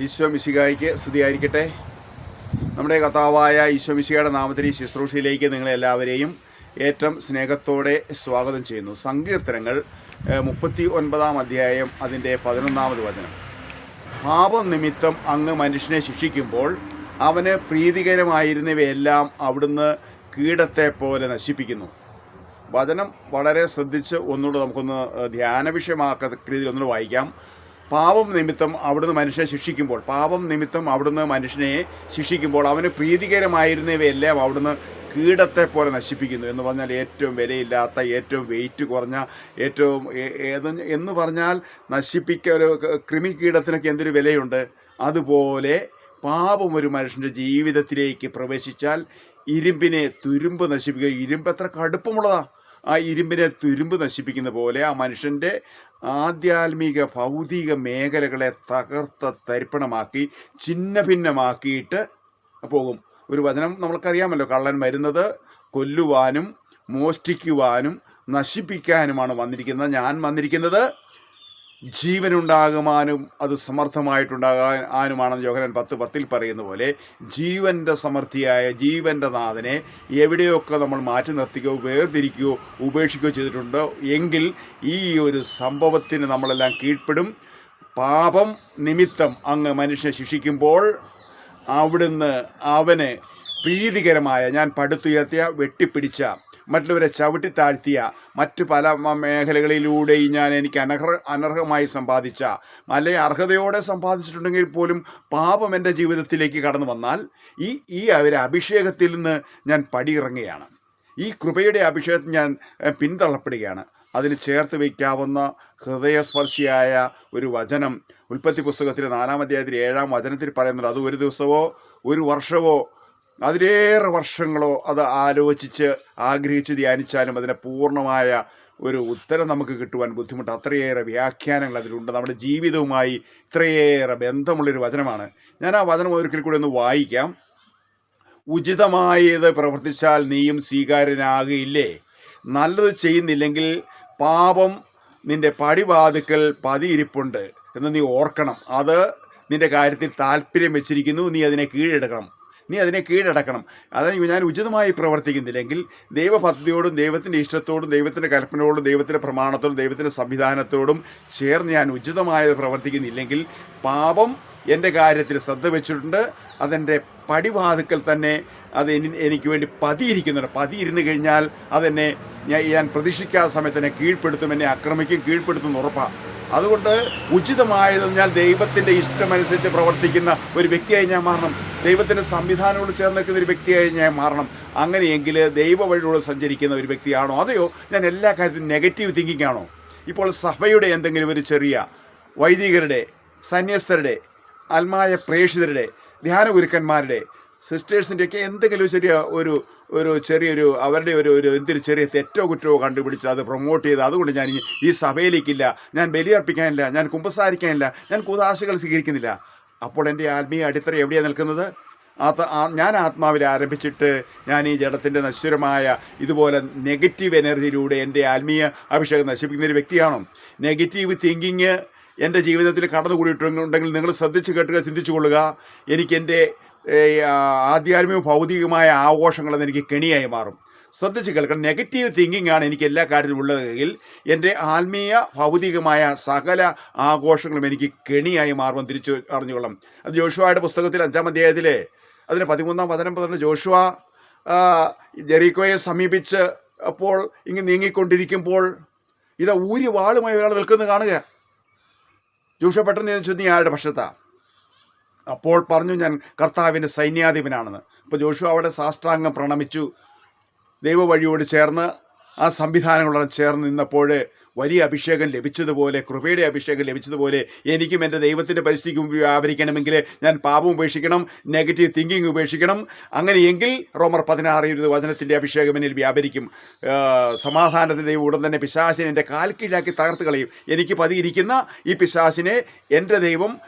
ഈശോ മിശികായിക്ക് സ്തുതിയായിരിക്കട്ടെ. നമ്മുടെ കർത്താവായ ഈശോ മിശികയുടെ നാമത്തിൽ ഈ ശുശ്രൂഷയിലേക്ക് നിങ്ങളെല്ലാവരെയും ഏറ്റവും സ്നേഹത്തോടെ സ്വാഗതം ചെയ്യുന്നു. സങ്കീർത്തനങ്ങൾ മുപ്പത്തി ഒൻപതാം അധ്യായം അതിന്റെ പതിനൊന്നാമത് വചനം. പാപം നിമിത്തം അങ്ങ് മനുഷ്യനെ ശിക്ഷിക്കുമ്പോൾ അവന് പ്രീതികരമായിരുന്നവയെല്ലാം അവിടുന്ന് കീടത്തെ പോലെ നശിപ്പിക്കുന്നു. വചനം വളരെ ശ്രദ്ധിച്ച് ഒന്നുകൂടെ നമുക്കൊന്ന് ധ്യാന വിഷയമാക്കുന്ന രീതിയിൽ ഒന്നുകൂടെ വായിക്കാം. പാപം നിമിത്തം അവിടുന്ന് മനുഷ്യനെ ശിക്ഷിക്കുമ്പോൾ പാപം നിമിത്തം അവിടുന്ന് മനുഷ്യനെ ശിക്ഷിക്കുമ്പോൾ അവന് പ്രീതികരമായിരുന്നവയെല്ലാം അവിടുന്ന് കീടത്തെ പോലെ നശിപ്പിക്കുന്നു എന്ന് പറഞ്ഞാൽ ഏറ്റവും വിലയില്ലാത്ത ഏറ്റവും വെയിറ്റ് കുറഞ്ഞ ഏറ്റവും എന്ന് പറഞ്ഞാൽ നശിപ്പിക്ക ഒരു കൃമി കീടത്തിനൊക്കെ എന്തൊരു വിലയുണ്ട്? അതുപോലെ പാപം ഒരു മനുഷ്യന്റെ ജീവിതത്തിലേക്ക് പ്രവേശിച്ചാൽ ഇരുമ്പിനെ തുരുമ്പ് നശിപ്പിക്കുക. ഇരുമ്പ് എത്ര കടുപ്പമുള്ളതാണ് ആ ഇരുമ്പിനെ തുരുമ്പ് നശിപ്പിക്കുന്ന പോലെ ആ മനുഷ്യന്റെ ആധ്യാത്മിക ഭൗതിക മേഖലകളെ തകർത്ത തരിപ്പണമാക്കി ഛിന്ന ഭിന്നമാക്കിയിട്ട് പോകും. ഒരു വചനം നമ്മൾക്കറിയാമല്ലോ കള്ളൻ വരുന്നത് കൊല്ലുവാനും മോഷ്ടിക്കുവാനും നശിപ്പിക്കാനുമാണ് വന്നിരിക്കുന്നത്. ഞാൻ വന്നിരിക്കുന്നത് ജീവനുണ്ടാകുവാനും അത് സമർത്ഥമായിട്ടുണ്ടാകാനുമാണെന്ന് യോഹനൻ പത്ത് പത്തിൽ പറയുന്ന പോലെ ജീവന്റെ സമൃദ്ധിയായ ജീവന്റെ നാഥനെ എവിടെയൊക്കെ നമ്മൾ മാറ്റി നിർത്തുകയോ വേർതിരിക്കുകയോ ഉപേക്ഷിക്കുകയോ ചെയ്തിട്ടുണ്ടോ എങ്കിൽ ഈ ഒരു സംഭവത്തിന് നമ്മളെല്ലാം കീഴ്പ്പെടും. പാപം നിമിത്തം അങ്ങ് മനുഷ്യനെ ശിക്ഷിക്കുമ്പോൾ അവിടുന്ന് അവന് പ്രീതികരമായ ഞാൻ പടുത്തുയർത്തിയ വെട്ടിപ്പിടിച്ച മറ്റുള്ളവരെ ചവിട്ടി താഴ്ത്തിയ മറ്റു പല മേഖലകളിലൂടെയും ഞാൻ എനിക്ക് അനർഹ അനർഹമായി സമ്പാദിച്ച അല്ലെങ്കിൽ അർഹതയോടെ സമ്പാദിച്ചിട്ടുണ്ടെങ്കിൽ പോലും പാപം എന്റെ ജീവിതത്തിലേക്ക് കടന്നു വന്നാൽ ഈ ഈ ഒരു അഭിഷേകത്തിൽ നിന്ന് ഞാൻ പടിയിറങ്ങുകയാണ്. ഈ കൃപയുടെ അഭിഷേകത്തിൽ ഞാൻ പിന്തള്ളപ്പെടുകയാണ്. അതിന് ചേർത്ത് വയ്ക്കാവുന്ന ഹൃദയസ്പർശിയായ ഒരു വചനം ഉൽപ്പത്തി പുസ്തകത്തിലെ നാലാം അധ്യായത്തിൽ ഏഴാം വചനത്തിൽ പറയുന്നുണ്ട്. അത് ഒരു ദിവസമോ ഒരു വർഷമോ അതിലേറെ വർഷങ്ങളോ അത് ആലോചിച്ച് ആഗ്രഹിച്ച് ധ്യാനിച്ചാലും അതിനെ പൂർണമായ ഒരു ഉത്തരം നമുക്ക് കിട്ടുവാൻ ബുദ്ധിമുട്ട്. അത്രയേറെ വ്യാഖ്യാനങ്ങൾ അതിലുണ്ട്. നമ്മുടെ ജീവിതവുമായി ഇത്രയേറെ ബന്ധമുള്ളൊരു വചനമാണ്. ഞാൻ ആ വചനം ഒരിക്കൽ കൂടി ഒന്ന് വായിക്കാം. ഉചിതമായത് പ്രവർത്തിച്ചാൽ നീയും സ്വീകാര്യനാകില്ലേ നല്ലത് ചെയ്യുന്നില്ലെങ്കിൽ പാപം നിന്റെ പടിവാതുക്കൽ പതിയിരിപ്പുണ്ട് എന്ന് നീ ഓർക്കണം. അത് നിന്റെ കാര്യത്തിൽ താല്പര്യം വെച്ചിരിക്കുന്നു. നീ അതിനെ കീഴടക്കണം. നീ അതിനെ കീഴടക്കണം. അതായത് ഞാൻ ഉചിതമായി പ്രവർത്തിക്കുന്നില്ലെങ്കിൽ ദൈവപദ്ധതിയോടും ദൈവത്തിന്റെ ഇഷ്ടത്തോടും ദൈവത്തിന്റെ കൽപ്പനയോടും ദൈവത്തിന്റെ പ്രമാണത്തോടും ദൈവത്തിന്റെ സംവിധാനത്തോടും ചേർന്ന് ഞാൻ ഉചിതമായത് പ്രവർത്തിക്കുന്നില്ലെങ്കിൽ പാപം എന്റെ കാര്യത്തിൽ ശ്രദ്ധ വെച്ചിട്ടുണ്ട്. അതെന്റെ പടിവാതുക്കൽ തന്നെ അത് എനിക്ക് വേണ്ടി പതിയിരിക്കുന്നുണ്ട്. പതിയിരുന്ന് കഴിഞ്ഞാൽ അതെന്നെ ഞാൻ ഞാൻ പ്രതീക്ഷിക്കാത്ത സമയത്ത് എന്നെ കീഴ്പ്പെടുത്തും എന്നെ ആക്രമിക്കും കീഴ്പ്പെടുത്തും ഉറപ്പാണ് അതുകൊണ്ട് ഉചിതമായത് ഞാൻ ദൈവത്തിന്റെ ഇഷ്ടമനുസരിച്ച് പ്രവർത്തിക്കുന്ന ഒരു വ്യക്തിയായി ഞാൻ മാറണം. ദൈവത്തിന്റെ സംവിധാനങ്ങളോട് ചേർന്ന് നിൽക്കുന്ന ഒരു വ്യക്തിയായി ഞാൻ മാറണം. അങ്ങനെയെങ്കിൽ ദൈവ വഴിയിലൂടെ സഞ്ചരിക്കുന്ന ഒരു വ്യക്തിയാണോ? അതെയോ? ഞാൻ എല്ലാ കാര്യത്തിലും നെഗറ്റീവ് തിങ്കിങ് ആണോ? ഇപ്പോൾ സഭയുടെ എന്തെങ്കിലും ഒരു ചെറിയ വൈദികരുടെ സന്യസ്തരുടെ ആത്മായ പ്രേക്ഷിതരുടെ ധ്യാന ഗുരുക്കന്മാരുടെ സിസ്റ്റേഴ്സിന്റെയൊക്കെ എന്തെങ്കിലും ചെറിയ ഒരു ഒരു ചെറിയൊരു അവരുടെ ഒരു ഒരു എന്തൊരു ചെറിയ തെറ്റോ കുറ്റമോ കണ്ടുപിടിച്ച് അത് പ്രൊമോട്ട് ചെയ്ത് അതുകൊണ്ട് ഞാൻ ഈ- സഭയിലേക്കില്ല. ഞാൻ ബലിയർപ്പിക്കാനില്ല ഞാൻ കുമ്പസാരിക്കാനില്ല ഞാൻ കുതാശകൾ സ്വീകരിക്കുന്നില്ല. അപ്പോൾ എന്റെ ആത്മീയ അടിത്തറ എവിടെയാണ് നിൽക്കുന്നത്? ആത് ഞാൻ ആത്മാവിൽ ആരംഭിച്ചിട്ട് ഞാൻ ഈ ജഡത്തിന്റെ നശ്വരമായ ഇതുപോലെ നെഗറ്റീവ് എനർജിയിലൂടെ എന്റെ ആത്മീയ അഭിഷേകം നശിപ്പിക്കുന്ന ഒരു വ്യക്തിയാണോ? നെഗറ്റീവ് തിങ്കിങ് എന്റെ ജീവിതത്തിൽ കടന്നുകൂടിയിട്ടുണ്ടെങ്കിൽ നിങ്ങൾ ശ്രദ്ധിച്ച് കേട്ടുക ചിന്തിച്ചു കൊള്ളുക. എനിക്ക് എന്റെ ആധ്യാത്മിക ഭൗതികമായ ആഘോഷങ്ങളെന്ന് എനിക്ക് കെണിയായി മാറും. ശ്രദ്ധിച്ച് കേൾക്കണം. നെഗറ്റീവ് തിങ്കിങ് ആണ് എനിക്ക് എല്ലാ കാര്യത്തിലും ഉള്ളതെങ്കിൽ എന്റെ ആത്മീയ ഭൗതികമായ സകല ആഘോഷങ്ങളും എനിക്ക് കെണിയായി മാറുമെന്ന് തിരിച്ചു അറിഞ്ഞുകൊള്ളാം. അത് ജോഷുവയുടെ പുസ്തകത്തിൽ അഞ്ചാം അധ്യായത്തിൽ അതിന് പതിമൂന്നാം പതിനം പറഞ്ഞ ജോഷുവ ജെറീക്കോയെ സമീപിച്ച് അപ്പോൾ ഇങ്ങനെ നീങ്ങിക്കൊണ്ടിരിക്കുമ്പോൾ ഇതാ ഊരി വാളുമായി ഒരാൾ നിൽക്കുന്നത് കാണുക. ജോഷുവ പെട്ടെന്ന് ചോദിച്ചു നീ ആരുടെ പക്ഷത്താ? അപ്പോൾ പറഞ്ഞു ഞാൻ കർത്താവിന്റെ സൈന്യാധിപനാണെന്ന്. അപ്പോൾ ജോഷു അവിടെ സാഷ്ടാംഗം പ്രണമിച്ചു. ദൈവവഴിയോട് ചേർന്ന് ആ സംവിധാനങ്ങളോട് ചേർന്ന് നിന്നപ്പോൾ വലിയ അഭിഷേകം ലഭിച്ചതുപോലെ കൃപയുടെ അഭിഷേകം ലഭിച്ചതുപോലെ എനിക്കും എന്റെ ദൈവത്തിന്റെ പരിസ്ഥിതിക്ക് മുമ്പ് വ്യാപരിക്കണമെങ്കിൽ ഞാൻ പാപം ഉപേക്ഷിക്കണം നെഗറ്റീവ് തിങ്കിങ് ഉപേക്ഷിക്കണം. അങ്ങനെയെങ്കിൽ റോമർ പതിനാറ് ഇരുപത് വചനത്തിന്റെ അഭിഷേകം എന്നിൽ വ്യാപരിക്കും. സമാധാനത്തിന്റെ ദൈവം ഉടൻ തന്നെ പിശാസിനെ എന്റെ കാൽക്കീഴാക്കി തകർത്ത് കളയും. എനിക്ക് പതിയിരിക്കുന്ന ഈ പിശാസിനെ എന്റെ ദൈവം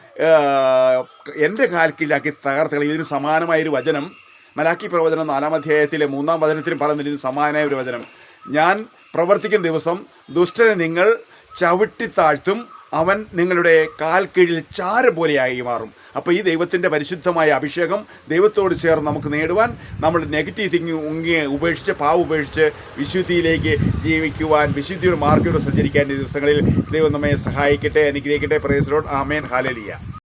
എന്റെ എന്റെ കാൽക്കീഴാക്കി തകർത്ത് കളയും. ഇതിന് സമാനമായൊരു വചനം മലാക്കി പ്രവചനം നാലാം അധ്യായത്തിലെ മൂന്നാം വചനത്തിലും പറയുന്നതിന് സമാനമായ ഒരു വചനം. ഞാൻ പ്രവർത്തിക്കുന്ന ദിവസം ദുഷ്ടനെ നിങ്ങൾ ചവിട്ടി താഴ്ത്തും അവൻ നിങ്ങളുടെ കാൽ കീഴിൽ ചാരം പോലെയായി മാറും. അപ്പോൾ ഈ ദൈവത്തിന്റെ പരിശുദ്ധമായ അഭിഷേകം ദൈവത്തോട് ചേർന്ന് നമുക്ക് നേടുവാൻ നമ്മൾ നെഗറ്റീവ് തിങ്കിങ് ഉപേക്ഷിച്ച് പാവ് ഉപേക്ഷിച്ച് വിശുദ്ധിയിലേക്ക് ജീവിക്കുവാൻ വിശുദ്ധിയുടെ മാർഗത്തിലൂടെ സഞ്ചരിക്കാൻ ഈ ദിവസങ്ങളിൽ ദൈവം നമ്മെ സഹായിക്കട്ടെ അനുഗ്രഹിക്കട്ടെ. പ്രേസറോഡ് ആമേൻ. ഹാലലിയ